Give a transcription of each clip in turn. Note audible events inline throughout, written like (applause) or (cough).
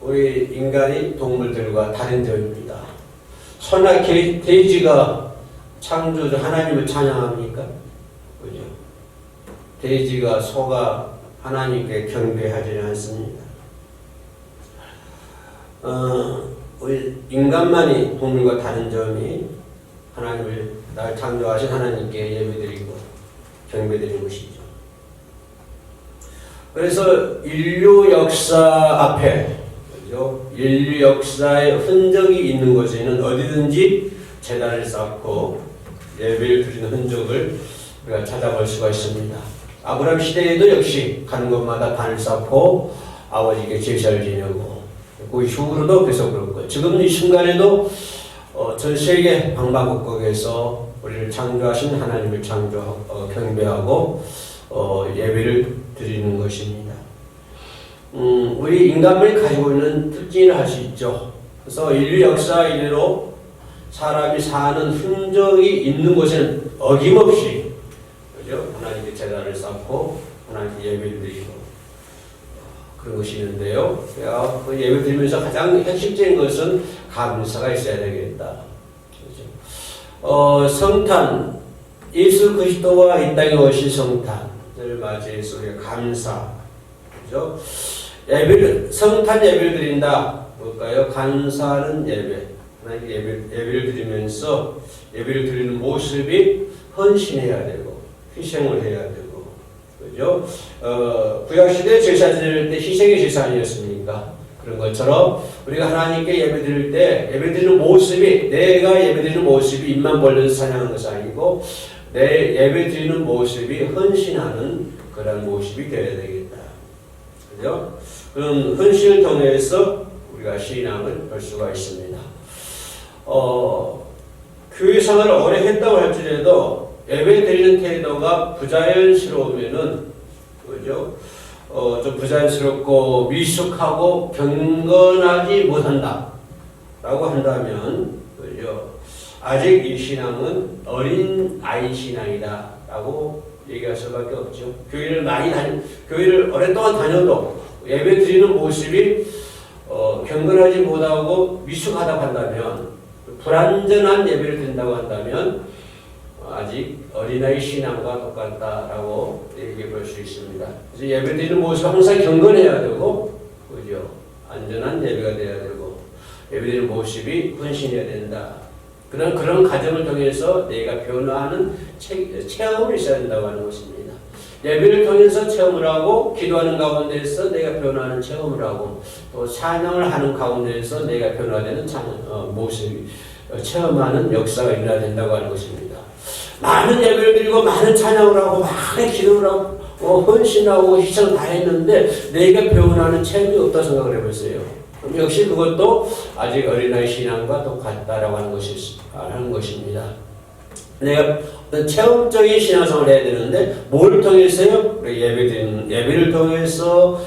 우리 인간이 동물들과 다른 점입니다. 소나 개- 돼지가 창조주 하나님을 찬양합니까? 그죠? 돼지가 소가 하나님께 경배하지 않습니다. 어, 우리 인간만이 동물과 다른 점이 하나님을 날 창조하신 하나님께 예배드리고 경배드리는 것이죠. 그래서 인류 역사 앞에 그죠? 인류 역사의 흔적이 있는 곳에는 어디든지 재단을 쌓고 예배를 드리는 흔적을 우리가 찾아볼 수가 있습니다. 아브라함 시대에도 역시 가는 곳마다 단을 쌓고 아버지께 제사를 지내고 그 이후로도 계속 그렇고 지금 이 순간에도 어, 전 세계 방방곡곡에서 우리를 창조하신 하나님을 창조 어, 경배하고 어, 예배를 드리는 것입니다. 음, 우리 인간을 가지고 있는 특징을 할 수 있죠. 그래서 인류 역사 이래로 사람이 사는 흔적이 있는 곳에는 어김없이 그죠? 하나님께 제단을 쌓고 하나님께 예배를 드리고 어, 그런 것이 있는데요. 그 예배 드리면서 가장 핵심적인 것은 감사가 있어야 되겠다. 그죠? 어, 성탄 예수 그리스도가 이 땅에 오신 성탄 을 맞이해서 감사 그죠? 예배를 성탄 예배를 드린다. 뭘까요? 감사하는 예배. 하나님께 예배, 예배를 드리면서 예배를 드리는 모습이 헌신해야 되고 희생을 해야 되고 그죠? 어, 구약 시대 제사 드릴 때 희생의 제사 아니었습니까? 그런 것처럼 우리가 하나님께 예배 드릴 때 예배 드리는 모습이 내가 예배 드리는 모습이 입만 벌려서 사냥하는 것이 아니고 내 예배 드리는 모습이 헌신하는 그런 모습이 되어야 되겠다. 그죠? 그런 헌신을 통해서 우리가 신앙을 할 수가 있습니다. 어, 교회 생활을 오래 했다고 할지라도 예배 드리는 태도가 부자연스러우면은 그죠? 어, 좀 부자연스럽고 미숙하고 경건하지 못한다. 라고 한다면, 그죠? 아직 이 신앙은 어린 아이 신앙이다. 라고 얘기할 수밖에 없죠. 교회를 많이 다니, 교회를 오랫동안 다녀도 예배 드리는 모습이 어, 경건하지 못하고 미숙하다고 한다면, 불완전한 예배를 드린다고 한다면, 아직 어린아이 신앙과 똑같다라고 얘기해 볼 수 있습니다. 그래서 예배 드리는 모습 항상 경건해야 되고, 그죠? 안전한 예배가 돼야 되고, 예배 드리는 모습이 헌신해야 된다. 그런 그런 과정을 통해서 내가 변화하는 체, 체험을 있어야 된다고 하는 것입니다. 예배를 통해서 체험을 하고 기도하는 가운데서 내가 변화하는 체험을 하고 또 찬양을 하는 가운데서 내가 변화되는 찬양, 어, 모습이 어, 체험하는 역사가 일어나야 된다고 하는 것입니다. 많은 예배를 드리고 많은 찬양을 하고 많은 기도를 하고 어, 헌신하고 희생 다 했는데 내가 변화하는 체험이 없다 생각을 해보세요. 역시 그것도 아직 어린아이 신앙과 똑같다라고 하는 것이 하는 것입니다. 내가 체험적인 신앙생활을 해야 되는데 뭘 통해서요? 예배 드리는 예배를 통해서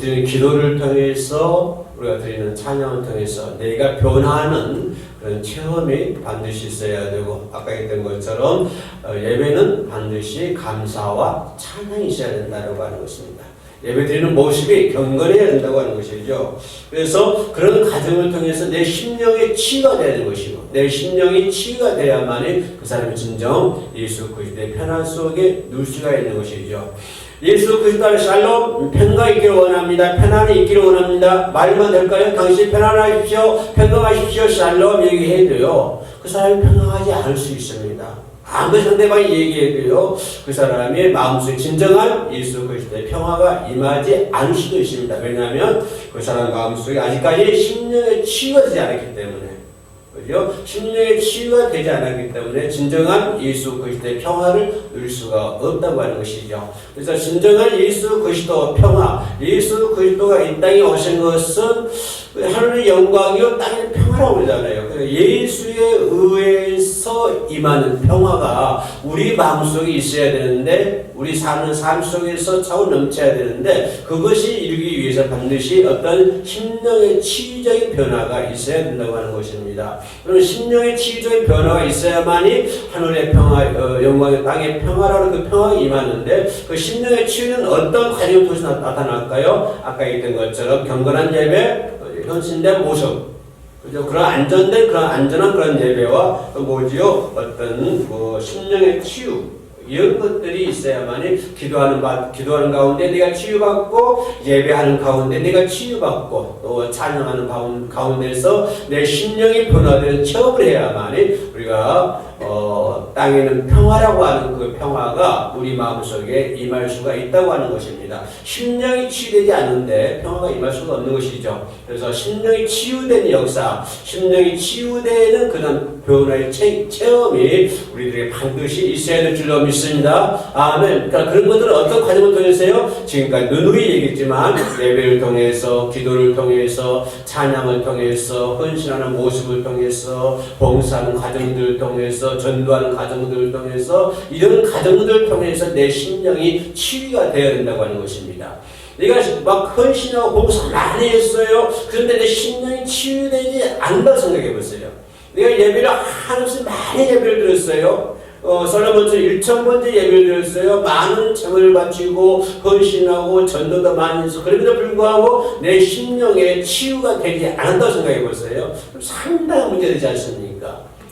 드리는 기도를 통해서 우리가 드리는 찬양을 통해서 내가 변화하는 그런 체험이 반드시 있어야 되고 아까 했던 것처럼 어, 예배는 반드시 감사와 찬양이 있어야 된다고 하는 것입니다. 예배 드리는 모습이 경건해야 된다고 하는 것이죠. 그래서 그런 과정을 통해서 내 심령의 치유가 되는 것이고, 내 심령이 치유가 돼야만이 그 사람이 진정 예수 그리스도의 편안 속에 누울 수가 있는 것이죠. 예수 그리스도의 샬롬 평강 있기를 원합니다. 편안히 있기를 원합니다. 말만 될까요? 당신 편안하십시오. 평강하십시오. 샬롬 얘기해도요. 그 사람이 평강하지 않을 수 있습니다. 아무리 상대방이 얘기해도요, 그 사람의 마음속에 진정한 예수 그리스도의 평화가 임하지 않을 수도 있습니다. 왜냐하면 그 사람 마음속에 아직까지 심령의 치유가 되지 않았기 때문에. 그죠? 심령의 치유가 되지 않았기 때문에 진정한 예수 그리스도의 평화를 누릴 수가 없다고 하는 것이죠. 그래서 진정한 예수 그리스도 평화, 예수 그리스도가 이 땅에 오신 것은 하늘의 영광이요 땅의 평화라고 그러잖아요. 그래서 예수의 의에서 임하는 평화가 우리 마음속에 있어야 되는데 우리 사는 삶 속에서 차고 넘쳐야 되는데 그것이 이루기 위해서 반드시 어떤 심령의 치유적인 변화가 있어야 된다고 하는 것입니다. 그러면 심령의 치유적인 변화가 있어야만이 하늘의 평화, 어, 영광의 땅의 평화라는 그 평화가 임하는데 그 심령의 치유는 어떤 과정을 통해서 나- 나타날까요? 아까 얘기했던 것처럼 경건한 예배, 어, 현신된 모습, 그죠? 그런 안전된 그런 안전한 그런 예배와 또 뭐지요? 어떤 뭐 심령의 치유 이런 것들이 있어야만이 기도하는 바, 기도하는 가운데 내가 치유받고 예배하는 가운데 내가 치유받고 또 찬양하는 가운- 가운데서 내 심령이 변화되는 체험을 해야만이 우리가 어, 땅에는 평화라고 하는 그 평화가 우리 마음속에 임할 수가 있다고 하는 것입니다. 심령이 치유되지 않는데 평화가 임할 수가 없는 것이죠. 그래서 심령이 치유되는 역사, 심령이 치유되는 그런 변화의 체, 체험이 우리들에게 반드시 있어야 될 줄로 믿습니다. 아멘. 그러니까 그런 것들은 어떤 과정을 통해서요? 지금까지 누누이 얘기했지만 예배를 통해서, 기도를 통해서, 찬양을 통해서, 헌신하는 모습을 통해서, 봉사하는 과정 들을 통해서, 전도하는 과정들을 통해서 이런 과정들을 통해서 내 심령이 치유가 되어야 된다고 하는 것입니다. 내가 막 헌신하고 봉사 많이 했어요. 그런데 내 심령이 치유되지 않는다 생각해 보세요. 내가 예배를 한없이 많이 예배를 드렸어요. 어, 솔로몬처 1천 번째 예배를 드렸어요. 많은 정을 바치고 헌신하고 전도도 많이 해서 그럼에도 불구하고 내 심령에 치유가 되지 않는다고 생각해 보세요. 그럼 상당히 문제 되지 않습니까?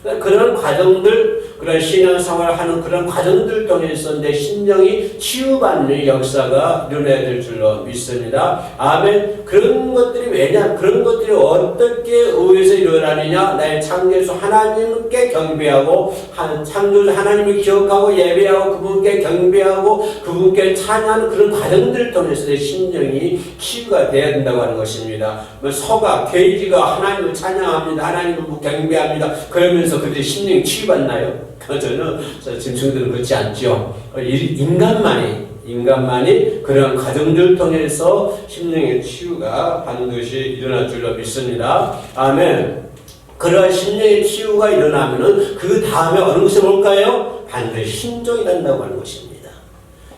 그러니까 그런 과정들, 그런 신앙생활을 하는 그런 과정들 통해서 내 심령이 치유받는 역사가 일어나야 될 줄로 믿습니다. 아멘. 그런 것들이 왜냐? 그런 것들이 어떻게 의에서 일어나느냐? 나의 창조주 하나님께 경배하고, 한- 창조주 하나님을 기억하고 예배하고 그분께 경배하고 그분께 찬양하는 그런 과정들을 통해서 내 심령이 치유가 되어야 된다고 하는 것입니다. 뭐 소가, 돼지가 하나님을 찬양합니다. 하나님을 경배합니다. 그러면서 그들이 심령이 치유받나요? 저는 친구들은 그렇지 않죠. 인간만이 인간만이 그런 과정들을 통해서 심령의 치유가 반드시 일어날 줄로 믿습니다. 아멘. 그러한 심령의 치유가 일어나면은 그 다음에 어느 것이 뭘까요? 반드시 신종이 된다고 하는 것입니다.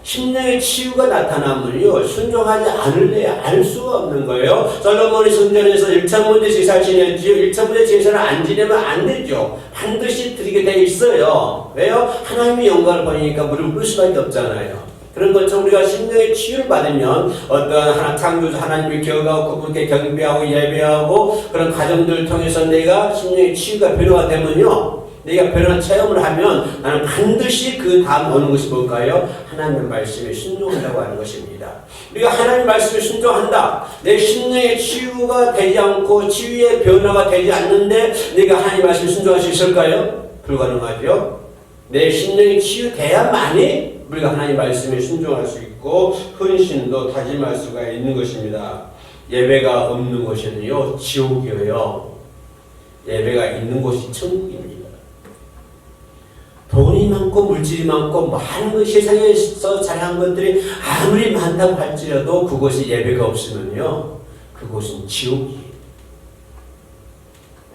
심령의 치유가 나타나면요 순종하지 않을래 알 수가 없는 거예요. 솔로몬이 성전에서 1천 번째 제사를 지냈지요. 1천 번째 제사를 안 지내면 안 되죠. 반드시 드리게 돼 있어요. 왜요? 하나님의 영광을 보니까 무릎 꿇을 수밖에 없잖아요. 그런 것처럼 우리가 심령의 치유를 받으면 어떤 하나 창조주 하나님을 기억하고 그분께 경배하고 예배하고 그런 과정들을 통해서 내가 심령의 치유가 변화가 되면요. 내가 변한 체험을 하면 나는 반드시 그 다음 오는 것이 뭘까요? 하나님의 말씀에 순종한다고 하는 것입니다. 우리가 하나님의 말씀에 순종한다. 내 심령의 치유가 되지 않고 치유의 변화가 되지 않는데 내가 하나님의 말씀에 순종할 수 있을까요? 불가능하죠. 내 심령이 치유돼야만이 우리가 하나님 말씀에 순종할 수 있고 헌신도 다짐할 수가 있는 것입니다. 예배가 없는 곳에는요 지옥이에요. 예배가 있는 곳이 천국입니다. 돈이 많고 물질이 많고 많은 것 세상에서 잘한 것들이 아무리 많다고 할지라도 그곳에 예배가 없으면요 그곳은 지옥이에요.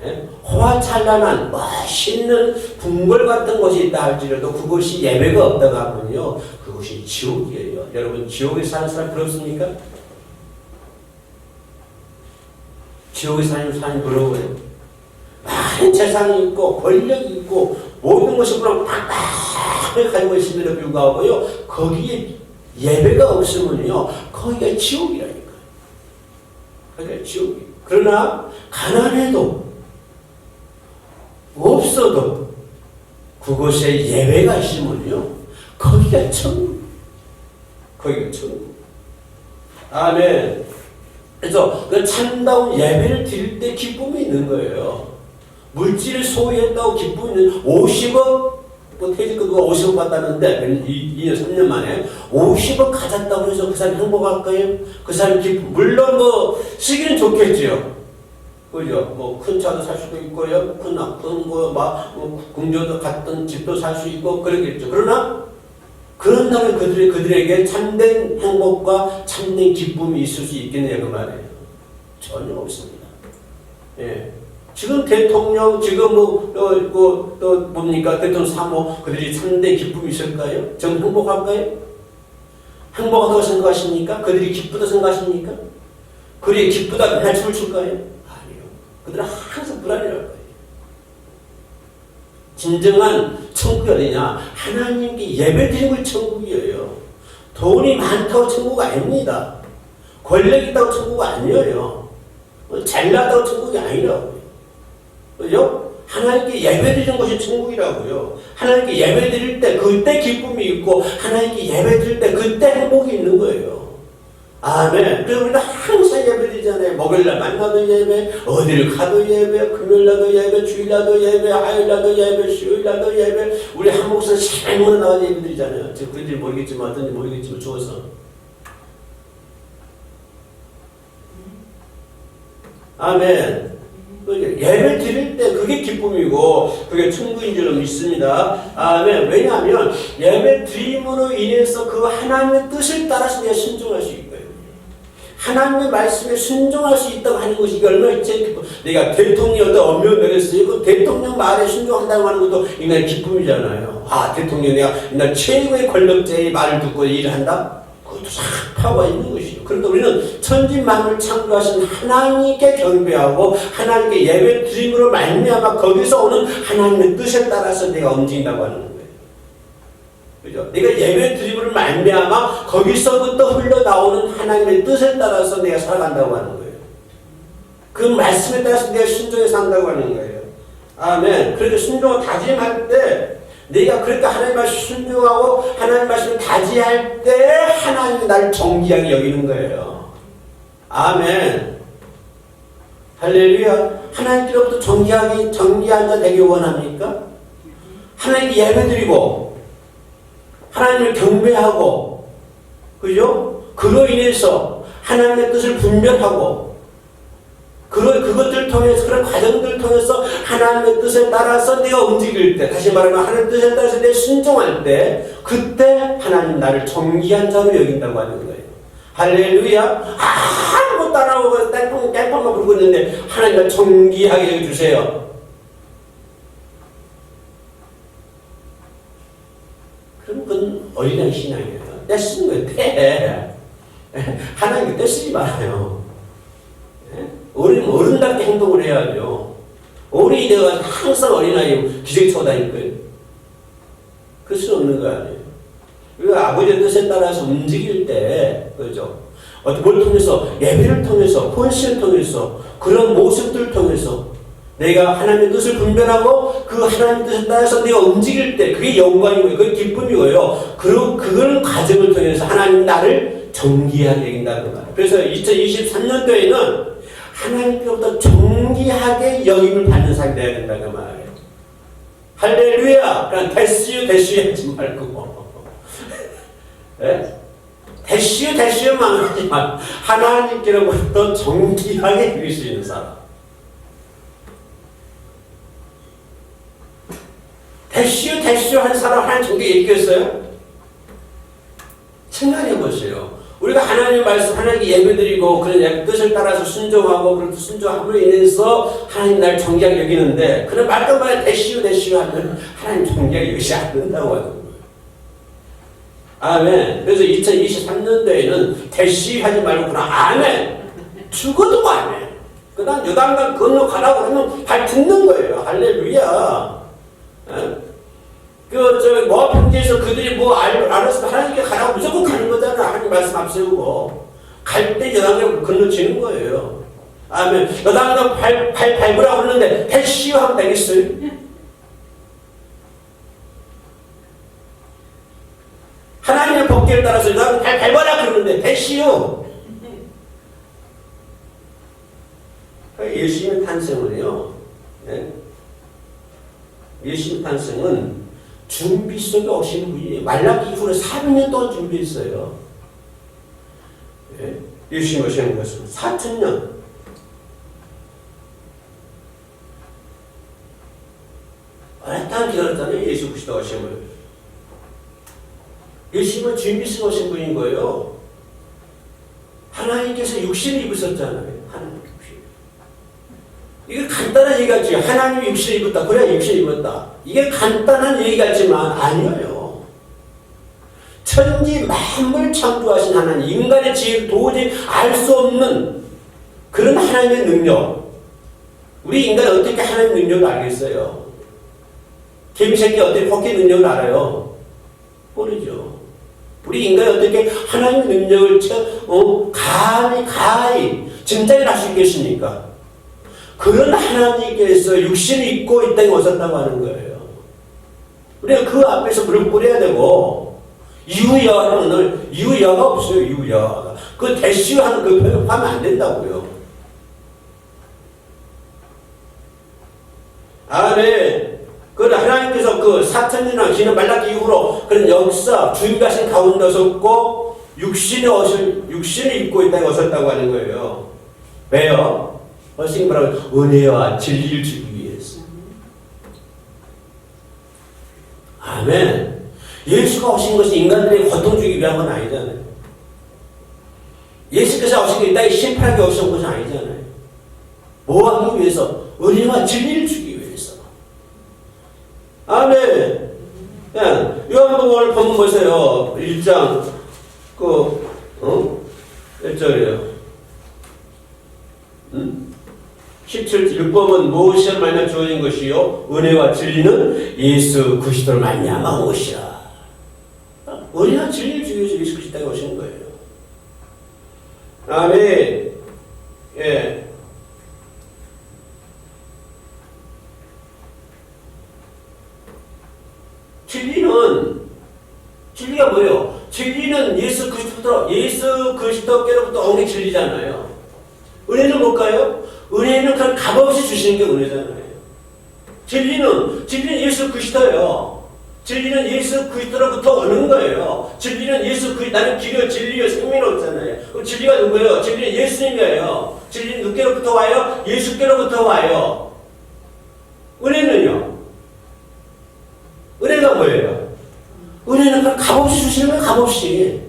예? 호화찬란한 멋있는 궁궐 같은 곳이 있다 할지라도 그곳이 예배가 없다고 하면요 그곳이 지옥이에요. 여러분 지옥에 사는 사람 부럽습니까? 지옥에 사는 사람이 부러워요. 많은 재산이 있고 권력이 있고 모든 것이 그냥 팍팍하게 가지고 있음에도 불구하고요 거기에 예배가 없으면요 거기가 지옥이라니까. 거기가 지옥이. 그러나 가난해도 없어도 그곳에 예배가 있으면요 거기가 천국. 거기가 천국. 아멘. 그래서 그 참다운 예배를 드릴 때 기쁨이 있는 거예요. 물질을 소유했다고 기쁨이 있는 50억 뭐 퇴직금 누가 50억 받았는데 2, 2년 3년 만에 50억 가졌다고 해서 그 사람이 행복할까요? 그 사람이 기쁨 물론 뭐 쓰기는 좋겠지요. 그죠? 뭐 큰 차도 살 수도 있고요. 큰 나쁜 거막 뭐 궁조도 같은 집도 살 수 있고 그러겠죠. 그러나 그런다면 그들, 그들에게 참된 행복과 참된 기쁨이 있을 수 있겠느냐 그 말이에요. 전혀 없습니다. 예. 지금 대통령, 지금 뭐, 또, 뭐, 또 뭡니까? 대통령 사모, 그들이 참된 기쁨이 있을까요? 정 행복할까요? 행복하다고 생각하십니까? 그들이 기쁘다고 생각하십니까? 그들이 기쁘다 맨날 춤을 출까요? 아니요. 그들은 항상 불안해할 거예요. 진정한 천국이 어디냐? 하나님께 예배 드리는 걸 천국이에요. 돈이 많다고 천국 아닙니다. 권력 있다고 천국 아니에요. 잘나다고 천국이 아니라고요. 그죠? 하나님께 예배 드리는 것이 천국이라고요. 하나님께 예배 드릴 때 그때 기쁨이 있고 하나님께 예배 드릴 때 그때 행복이 있는 거예요. 아멘. 그래서 우리가 항상 예배 드리잖아요. 목요일날 만나도 예배, 어디를 가도 예배, 금요일날도 예배, 주일날도 예배, 화요일날도 예배, 수요일날도 예배. 우리 한 목사 시간마다 나와 예배 드리잖아요. 지금 그런지 모르겠지만 어떤지 모르겠지만 좋아서. 아멘. 그러니까 예배 드릴 때 그게 기쁨이고 그게 천국인 줄로 믿습니다. 아멘. 왜냐하면 예배 드림으로 인해서 그 하나님의 뜻을 따라서 내가 순종할 수 있고요. 하나님의 말씀에 순종할 수 있다고 하는 것이 얼마나 기쁨. 내가 대통령도 엄명 내렸어요. 그 대통령 말에 순종한다고 하는 것도 인간의 기쁨이잖아요. 아 대통령 내가 나 최고의 권력자의 말을 듣고 일을 한다? 파워가 있는 것이죠. 그러니까 우리는 천지 만물 창조하신 하나님께 경배하고 하나님께 예배 드림으로 말미암아 거기서 오는 하나님의 뜻에 따라서 내가 움직인다고 하는 거예요. 그죠? 내가 예배 드림으로 말미암아 거기서부터 흘러나오는 하나님의 뜻에 따라서 내가 살아간다고 하는 거예요. 그 말씀에 따라서 내가 순종해서 산다고 하는 거예요. 아멘. 그렇게 순종을 다짐할 때 내가 그렇게 하나님 말씀 순종하고 하나님 말씀을 다지할 때 하나님이 나를 정기하게 여기는 거예요. 아멘. 할렐루야. 하나님께로부터 정기하게 정기한 자 되기 원합니까? 하나님께 예배드리고 하나님을 경배하고 그죠? 그로 인해서 하나님의 뜻을 분별하고 그런 그것들 통해서 그런 과정들을 통해서 하나님의 뜻에 따라서 내가 움직일 때 다시 말하면 하나님 뜻에 따라서 내가 순종할 때 그때 하나님 나를 정기한 자로 여긴다고 하는 거예요. 할렐루야. 아무것도 안 하고 땡빵 땡빵만 부르고 있는데 하나님 나 정기하게 여겨주세요. 그럼 그건 어린아이 신앙이에요. 떼쓰는 거예요. 떼. 하나님 떼쓰지 말아요. 우리는 어른답게 행동을 해야죠. 어린이 되가 항상 어린아이 기저귀 차고 다닐 거예요. 그럴 수 없는 거 아니에요. 우리가 아버지의 뜻에 따라서 움직일 때, 그죠? 뭘 통해서, 예배를 통해서, 혼신을 통해서, 그런 모습들을 통해서, 내가 하나님의 뜻을 분별하고 그 하나님의 뜻에 따라서 내가 움직일 때 그게 영광이고요. 그게 기쁨이고요. 그리고 그걸 과정을 통해서 하나님 나를 정기하게 여긴다는 말이에요. 그래서 2023년도에는 하나님께로부터 정기하게 영임을 받는 사람이 돼야 된다는 말이에요. 할렐루야! 그냥 대시유 대시유 하지 말고 (laughs) 예? 대시유 대시유만 하지만 하나님께로부터 정기하게 누릴 수 있는 사람 대시유 대시유 하는 사람 하나님 정기 얘기했어요? 생각해 보세요. 우리가 하나님의 말씀, 하나님께 예배드리고 그런 뜻을 따라서 순종하고 그렇게 순종함으로 인해서 하나님 날 정기하게 여기는데 그런 말도 말에 대시오 대시오 하면 하나님 정기하게 여기지 않는다고 하는 거예요. 아멘. 그래서 2023년도에는 대시 하지 말고 그냥 아멘. 죽어도 아멘. 그 다음 여당강 건너가라고 하면 발 듣는 거예요. 할렐루야. 예? 그, 저, 모압 형제에서 그들이 뭐 알, 알아서 하나님께 가라고 무조건 가는 거잖아. 하나님 말씀 앞세우고. 갈 때 여당강 건너치는 거예요. 아멘. 여당강 발, 발, 밟으라고 하는데, 대시오 하면 되겠어요? 하나님의 법계를 따라서 여당강 발, 밟아라 그러는데, 대시오. 예수님의 탄생은요, 예? 예수님 탄생은 준비 속에 오시는 분이 말라기 이후로 400년 동안 준비했어요. 예? 예수님 오시는 것은 4천년. 오랫동안 기다렸잖아요. 예수 그리스도 오심을. 예수님은 준비 속에 오신 분인 거예요. 하나님께서 육신을 입으셨잖아요. 하나님. 이게 간단한 얘기 같지. 하나님이 육신을 입었다. 그래, 육신을 입었다. 이게 간단한 얘기 같지만 아니에요. 천지 만물 창조하신 하나님, 인간의 지혜를 도저히 알 수 없는 그런 하나님의 능력. 우리 인간이 어떻게 하나님의 능력을 알겠어요? 개미새끼 어떻게 포켓 능력을 알아요? 모르죠. 우리 인간이 어떻게 하나님의 능력을 처, 어, 감히, 가히 증자를 할수 있겠습니까? 그런 하나님께서 육신을 입고 이 땅에 오셨다고 하는 거예요. 우리가 그 앞에서 물을 뿌려야 되고, 이유야는 늘, 이유야가 없어요, 이유야가. 그 대시하는 그 표현 하면 안 된다고요. 아멘. 그 하나님께서 그 사천년왕 기는 말라기 이후로 그런 역사 준비하신 가운데 섰고 육신의 옷을 육신을 입고 있다고 오셨다고 하는 거예요. 왜요? 어싱 뭐라고 은혜와 진리를 주기 위해서. 아멘. 예수가 오신 것이 인간들에게 고통 주기 위한 건 아니잖아요. 예수께서 오신 게이 땅에 심판하게 오신 것은 아니잖아요. 뭐 하기 위해서? 은혜와 진리를 주기 위해서. 아멘. 예, 요한복음을 보면 보세요. 1장, 그, 어? 1절이에요. 음? 17절 율법은 무엇을 말며 주어진 것이요? 은혜와 진리는 예수 그리스도를 말미암아 오시라. 은혜와 진리를 위해서 예수 그리스도가 오신 거예요. 아멘. 예. 진리는 진리가 뭐예요? 진리는 예수 그리스도 예수 그리스도께로부터 온게 진리잖아요. 은혜는 뭘까요? 은혜는 그냥 값없이 주시는 게 은혜잖아요. 진리는 진리는 예수 그리스도예요. 진리는 예수 그리스도로부터 오는 거예요. 진리는 예수 그리 나는 길이요 진리요 생명이라고 했잖아요. 그럼 진리가 누구예요? 진리는 예수님이에요. 진리는 누께로부터 와요? 예수께로부터 와요. 은혜는요? 은혜가 뭐예요? 은혜는 그냥 값없이 주시는 거예요, 값없이.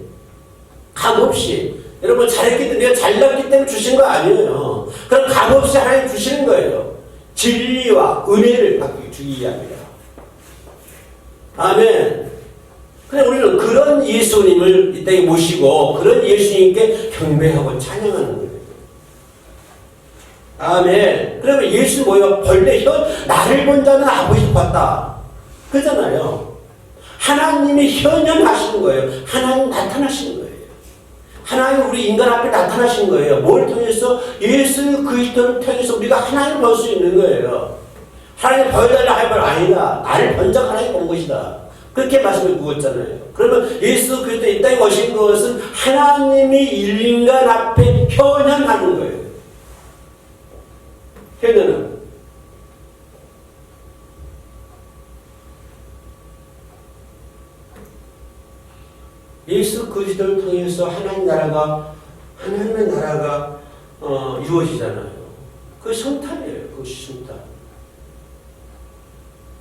값없이. 여러분, 잘했기 때문에, 내가 잘났기 때문에 주신 거 아니에요. 그럼 값없이 하나님 주시는 거예요. 진리와 은혜를 받기 위함이라. 아멘. 그래, 우리는 그런 예수님을 이 땅에 모시고, 그런 예수님께 경배하고 찬양하는 거예요. 아멘. 그러면 예수 뭐예요? 벌레 혀, 나를 본 자는 아버지 봤다. 그잖아요. 하나님이 현현하시는 거예요. 하나님 나타나시는 거예요. 하나님 우리 인간 앞에 나타나신 거예요. 뭘 통해서? 예수 그리스도를 통해서 우리가 하나님을 볼 수 있는 거예요. 하나님 보여달라 할말 아니다. 나를 먼저 하나님 본 것이다. 그렇게 말씀을 묻었잖아요. 그러면 예수 그리스도 이 땅에 오신 것은 하나님이 인간 앞에 현현하는 거예요. 현현은 예수 그리스도를 통해서 하나님 나라가 하나님의 나라가 어, 이루어지잖아요. 그 성탄이에요. 그 성탄.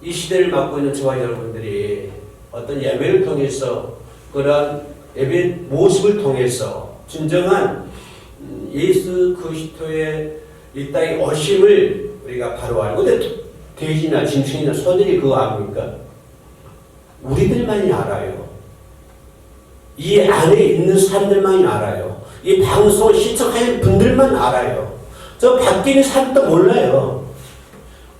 이 시대를 맡고 있는 저와 여러분들이 어떤 예배를 통해서 그러한 예배 모습을 통해서 진정한 음, 예수 그리스도의 이 땅에 오심을 우리가 바로 알고 돼지나 짐승이나 소들이 그거 압니까? 우리들만이 알아요. 이 안에 있는 사람들만이 알아요. 이 방송 시청하는 분들만 알아요. 저 밖에 있는 사람도 몰라요.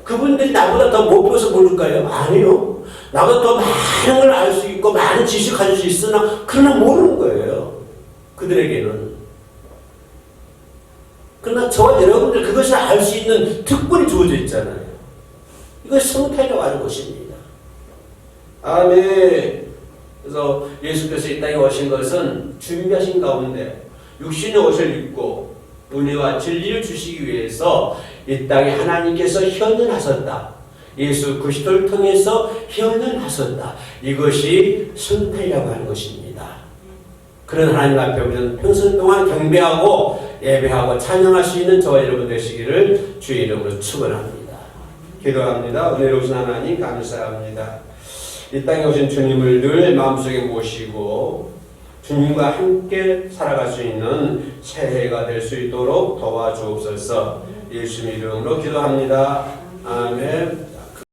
그분들이 나보다 더못 배워서 모를까요? 아니요. 나보다 더 많은 걸 알 수 있고 많은 지식 가질 수 있으나 그러나 모르는 거예요. 그들에게는. 그러나 저와 여러분들 그것을 알 수 있는 특권이 주어져 있잖아요. 이것이 성탄이라고 하는 것입니다. 아멘. 그래서 예수께서 이 땅에 오신 것은 준비하신 가운데 육신의 옷을 입고 은혜와 진리를 주시기 위해서 이 땅에 하나님께서 현현하셨다. 예수 그리스도를 통해서 현현하셨다. 이것이 성탄이라고 하는 것입니다. 그런 하나님 앞에 우리는 평생 동안 경배하고 예배하고 찬양할 수 있는 저와 여러분 되시기를 주의 이름으로 축원합니다. 기도합니다. 은혜로우신 하나님 감사합니다. 이 땅에 오신 주님을 늘 마음속에 모시고 주님과 함께 살아갈 수 있는 새해가 될 수 있도록 도와주옵소서 예수님 이름으로 기도합니다. 아멘.